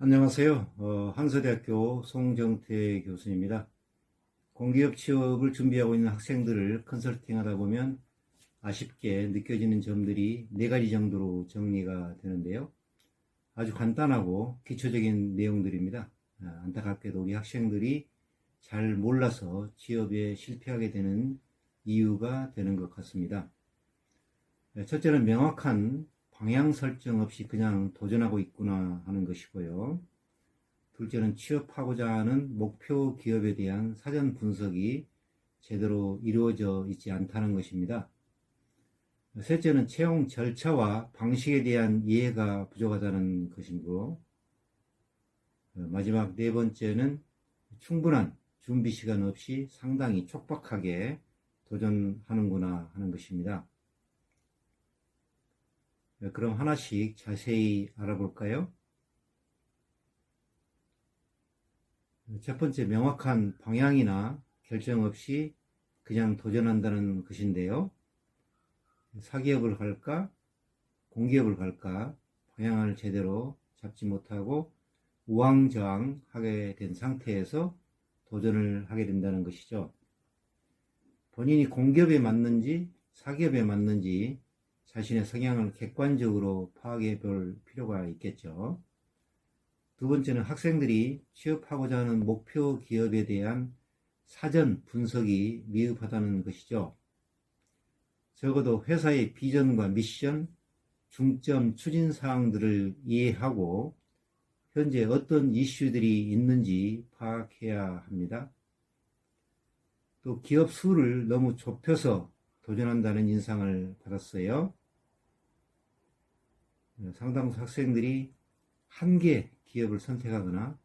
안녕하세요. 어, 한서대학교 송정태 교수입니다. 공기업 취업을 준비하고 있는 학생들을 컨설팅하다 보면 아쉽게 느껴지는 점들이 네 가지 정도로 정리가 되는데요. 아주 간단하고 기초적인 내용들입니다. 아, 안타깝게도 우리 학생들이 잘 몰라서 취업에 실패하게 되는 이유가 되는 것 같습니다. 네, 첫째는 명확한 방향 설정 없이 그냥 도전하고 있구나 하는 것이고요. 둘째는 취업하고자 하는 목표 기업에 대한 사전 분석이 제대로 이루어져 있지 않다는 것입니다. 셋째는 채용 절차와 방식에 대한 이해가 부족하다는 것이고, 마지막 네 번째는 충분한 준비 시간 없이 상당히 촉박하게 도전하는구나 하는 것입니다. 네, 그럼 하나씩 자세히 알아볼까요? 첫 번째, 명확한 방향이나 결정 없이 그냥 도전한다는 것인데요. 사기업을 갈까? 공기업을 갈까? 방향을 제대로 잡지 못하고 우왕좌왕 하게 된 상태에서 도전을 하게 된다는 것이죠. 본인이 공기업에 맞는지 사기업에 맞는지 자신의 성향을 객관적으로 파악해 볼 필요가 있겠죠. 두 번째는 학생들이 취업하고자 하는 목표 기업에 대한 사전 분석이 미흡하다는 것이죠. 적어도 회사의 비전과 미션, 중점 추진 사항들을 이해하고 현재 어떤 이슈들이 있는지 파악해야 합니다. 또 기업 수를 너무 좁혀서 도전한다는 인상을 받았어요. 상당수 학생들이 한 개 기업을 선택하거나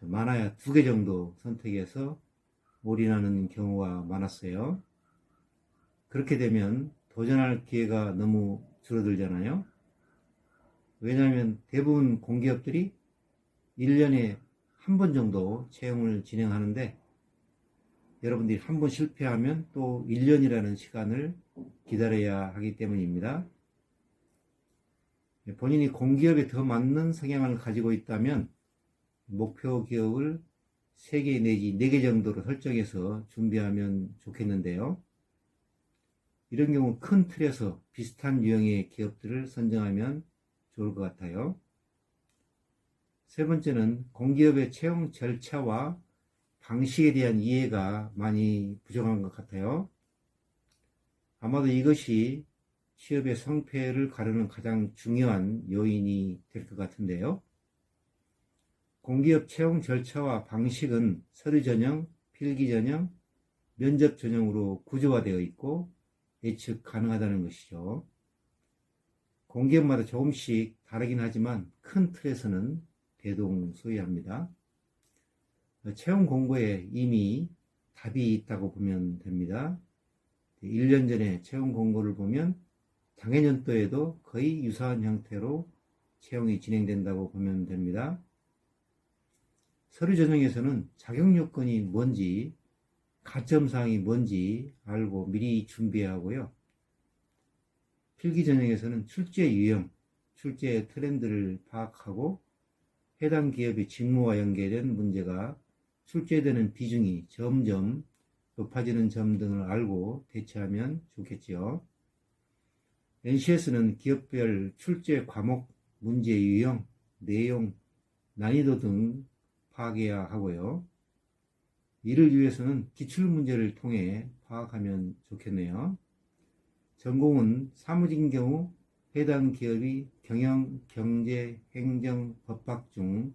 많아야 두 개 정도 선택해서 올인하는 경우가 많았어요. 그렇게 되면 도전할 기회가 너무 줄어들잖아요. 왜냐하면 대부분 공기업들이 1년에 한 번 정도 채용을 진행하는데 여러분들이 한 번 실패하면 또 1년이라는 시간을 기다려야 하기 때문입니다. 본인이 공기업에 더 맞는 성향을 가지고 있다면 목표 기업을 3개 내지 4개 정도로 설정해서 준비하면 좋겠는데요. 이런 경우 큰 틀에서 비슷한 유형의 기업들을 선정하면 좋을 것 같아요. 세 번째는 공기업의 채용 절차와 방식에 대한 이해가 많이 부족한 것 같아요. 아마도 이것이 취업의 성패를 가르는 가장 중요한 요인이 될 것 같은데요. 공기업 채용 절차와 방식은 서류 전형, 필기 전형, 면접 전형으로 구조화되어 있고 예측 가능하다는 것이죠. 공기업마다 조금씩 다르긴 하지만 큰 틀에서는 대동소이합니다. 채용 공고에 이미 답이 있다고 보면 됩니다. 1년 전에 채용 공고를 보면 당해년도에도 거의 유사한 형태로 채용이 진행된다고 보면 됩니다. 서류 전형에서는 자격 요건이 뭔지, 가점 사항이 뭔지 알고 미리 준비하고요. 필기 전형에서는 출제 유형, 출제 트렌드를 파악하고 해당 기업의 직무와 연계된 문제가 출제되는 비중이 점점 높아지는 점 등을 알고 대처하면 좋겠지요. NCS는 기업별 출제 과목, 문제 유형, 내용, 난이도 등 파악해야 하고요. 이를 위해서는 기출문제를 통해 파악하면 좋겠네요. 전공은 사무직인 경우 해당 기업이 경영, 경제, 행정, 법학 중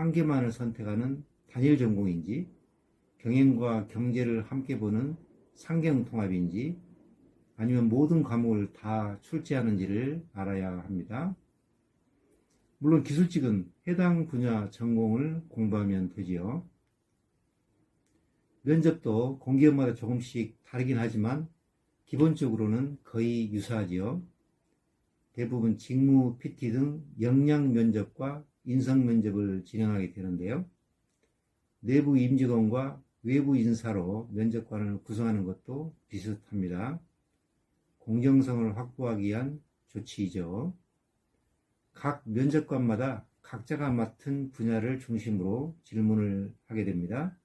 한 개만을 선택하는 단일 전공인지, 경영과 경제를 함께 보는 상경 통합인지, 아니면 모든 과목을 다 출제하는지를 알아야 합니다. 물론 기술직은 해당 분야 전공을 공부하면 되지요. 면접도 공기업마다 조금씩 다르긴 하지만 기본적으로는 거의 유사하지요. 대부분 직무, PT 등 역량 면접과 인성 면접을 진행하게 되는데요. 내부 임직원과 외부 인사로 면접관을 구성하는 것도 비슷합니다. 공정성을 확보하기 위한 조치이죠. 각 면접관마다 각자가 맡은 분야를 중심으로 질문을 하게 됩니다.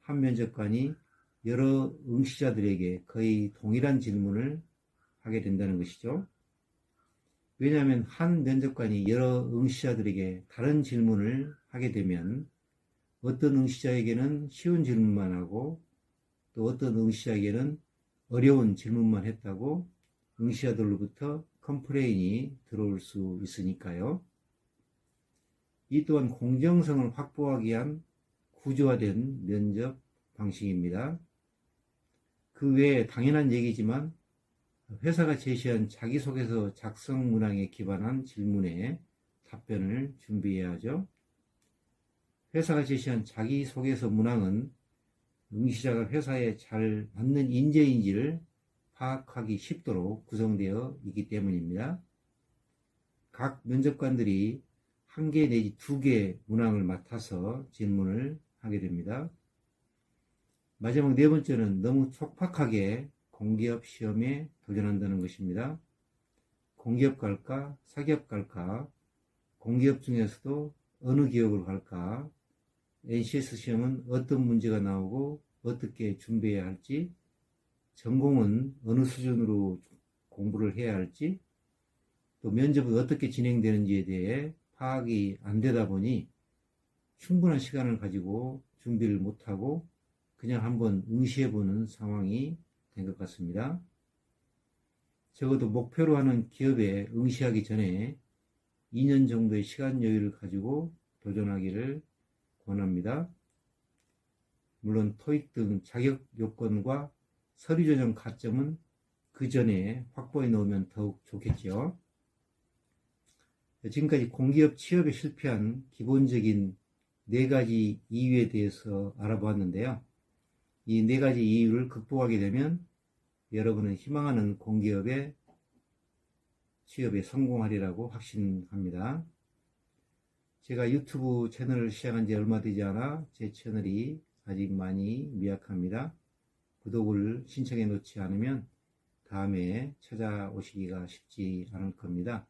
한 면접관이 여러 응시자들에게 거의 동일한 질문을 하게 된다는 것이죠. 왜냐하면 한 면접관이 여러 응시자들에게 다른 질문을 하게 되면 어떤 응시자에게는 쉬운 질문만 하고 또 어떤 응시자에게는 어려운 질문만 했다고 응시자들로부터 컴플레인이 들어올 수 있으니까요. 이 또한 공정성을 확보하기 위한 구조화된 면접 방식입니다. 그 외에 당연한 얘기지만 회사가 제시한 자기소개서 작성 문항에 기반한 질문에 답변을 준비해야 하죠. 회사가 제시한 자기소개서 문항은 응시자가 회사에 잘 맞는 인재인지를 파악하기 쉽도록 구성되어 있기 때문입니다. 각 면접관들이 한 개 내지 두 개 문항을 맡아서 질문을 하게 됩니다. 마지막 네 번째는 너무 촉박하게 공기업 시험에 도전한다는 것입니다. 공기업 갈까? 사기업 갈까? 공기업 중에서도 어느 기업으로 갈까? NCS 시험은 어떤 문제가 나오고 어떻게 준비해야 할지, 전공은 어느 수준으로 공부를 해야 할지, 또 면접은 어떻게 진행되는지에 대해 파악이 안 되다 보니 충분한 시간을 가지고 준비를 못하고 그냥 한번 응시해보는 상황이 된 것 같습니다. 적어도 목표로 하는 기업에 응시하기 전에 2년 정도의 시간 여유를 가지고 도전하기를 권합니다. 물론 토익 등 자격 요건과 서류 전형 가점은 그 전에 확보해 놓으면 더욱 좋겠죠. 지금까지 공기업 취업에 실패한 기본적인 네 가지 이유에 대해서 알아보았는데요. 이 네 가지 이유를 극복하게 되면 여러분은 희망하는 공기업의 취업에 성공하리라고 확신합니다. 제가 유튜브 채널을 시작한 지 얼마 되지 않아 제 채널이 아직 많이 미약합니다. 구독을 신청해 놓지 않으면 다음에 찾아오시기가 쉽지 않을 겁니다.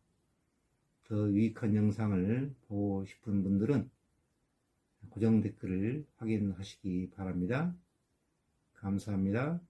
더 유익한 영상을 보고 싶은 분들은 고정 댓글을 확인하시기 바랍니다. 감사합니다.